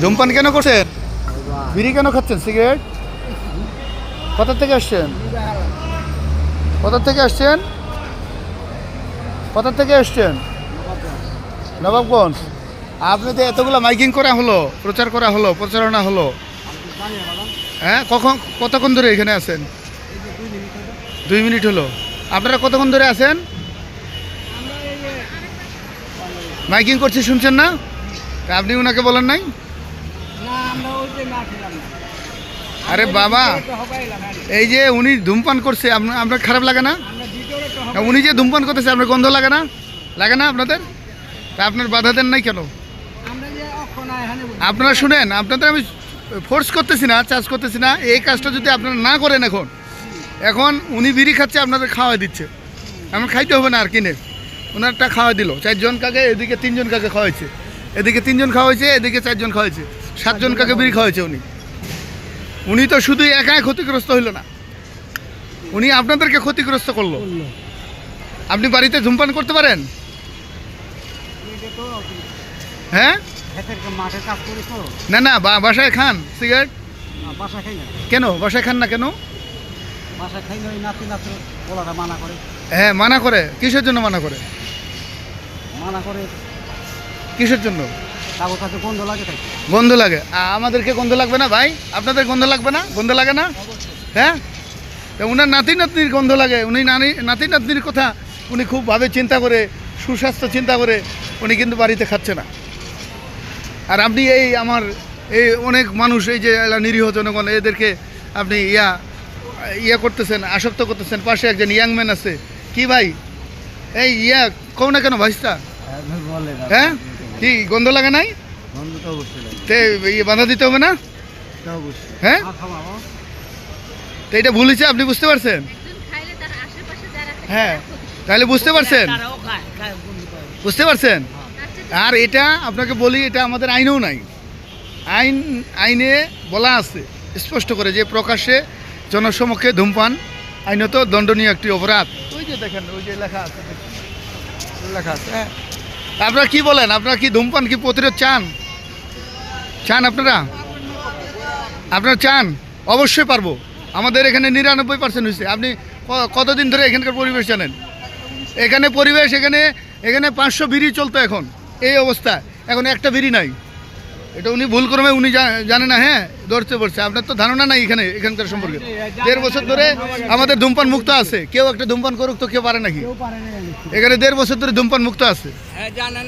ধূমপান কেন করছেন? বিড়ি কেন খাচ্ছেন? সিগারেট? কোথা থেকে আসছেন? কোথা থেকে আসছেন? কোথা থেকে আসছেন? নবাবগঞ্জ। আপনি তো এতগুলো মাইকিং করা হলো, প্রচার করা হলো, প্রচারণা হলো। হ্যাঁ কখন, কতক্ষণ ধরে এখানে আছেন? দুই মিনিট হলো। আপনারা কতক্ষণ ধরে আছেন? মাইকিং করছি, শুনছেন না? আপনি ওনাকে বলেন নাই? আরে বাবা এই যে উনি ধূমপান করছে আপনা- আপনার খারাপ লাগে না? উনি যে ধূমপান করতেছে আপনার গন্ধ লাগে না? লাগে না আপনাদের? তা আপনার বাধা দেন নাই কেন? আপনারা শুনেন আপনাদের আমি ফোর্স করতেছি না চার্জ করতেছি না এই কাজটা যদি আপনারা না করেন এখন এখন উনি বিড়ি খাচ্ছে আপনাদের খাওয়া দিচ্ছে। আমার খাইতে হবে না আর কিনে। ওনারটা খাওয়া দিল। চারজন কাকে এদিকে তিনজন কাকে খাওয়াইছে। এদিকে তিনজন খাওয়াইছে এদিকে চারজন খাওয়াইছে। সাতজন কাকে বিড়ি খাওয়াইছে উনি? উনি তো শুধু একাই ক্ষতিগ্রস্ত হইল না। উনি আপনাদেরকে ক্ষতিগ্রস্ত করল। আপনি বাড়িতে ধূমপান করতে পারেন? হ্যাঁ? না না বাসায় খান সিগারেট। কেন? বাসায় খান না কেন? হ্যাঁ মানা করে। কিসের জন্য মানা করে? মানা করে কিসের জন্য? গন্ধ লাগে গন্ধ লাগে। আমাদেরকে গন্ধ লাগবে না ভাই? আপনাদের গন্ধ লাগবে না? গন্ধ লাগে না? হ্যাঁ? উনার নাতি নাতনির গন্ধ লাগে। উনি নানি নাতি নাতনির কথা উনি খুব ভাবে চিন্তা করে সুস্বাস্থ্য চিন্তা করে উনি কিন্তু বাড়িতে খাচ্ছে না। আর আপনি এই আমার এই অনেক মানুষ এই যে নিরীহ জনগণ এদেরকে আপনি ইয়া ইয়া করতেছেন আসক্ত করতেছেন। পাশে একজন ইয়াং ম্যান আছে। কি ভাই? এই ইয়া কও না কেন ভাইসটা? হ্যাঁ? কি গন্ধ লাগে নাই? তো ইয়ে বাধা দিতে হবে না? হ্যাঁ? তো এটা ভুলেছে আপনি বুঝতে পারছেন? হ্যাঁ তাহলে বুঝতে পারছেন? বুঝতে পারছেন? আর এটা আপনাকে বলি এটা আমাদের আইনেও নাই। আইন আইনে বলা আছে স্পষ্ট করে যে প্রকাশ্যে জনসমক্ষে ধূমপান আইনত দণ্ডনীয় একটি অপরাধ। ওই যে দেখেন ওই যে লেখা আছে লেখা আছে হ্যাঁ। আপনারা কি বলেন? আপনারা কি ধূমপান, কি প্রতিরোধ চান? চান আপনারা? আপনারা চান? অবশ্যই পারব। আমাদের এখানে নিরানব্বই পার্সেন্ট হয়েছে। আপনি কতদিন ধরে এখানকার পরিবেশ জানেন? এখানে পরিবেশ, এখানে এখানে পাঁচশো বিড়ি চলতো এখন। এই অবস্থা। এখন একটা বিড়ি নাই। এটা উনি ভুল ক্রমে উনি জানে না হ্যাঁ ধরতে পড়ছে আপনার তো ধারণা নাই এখানে এখানকার সম্পর্কে। দেড় বছর ধরে আমাদের ধূমপান মুক্ত আছে। কেউ একটা ধূমপান করুক তো কেউ পারে নাকি? কেউ পারে না এখানে। দেড় বছর ধরে ধূমপান মুক্ত আছে। হ্যাঁ জানা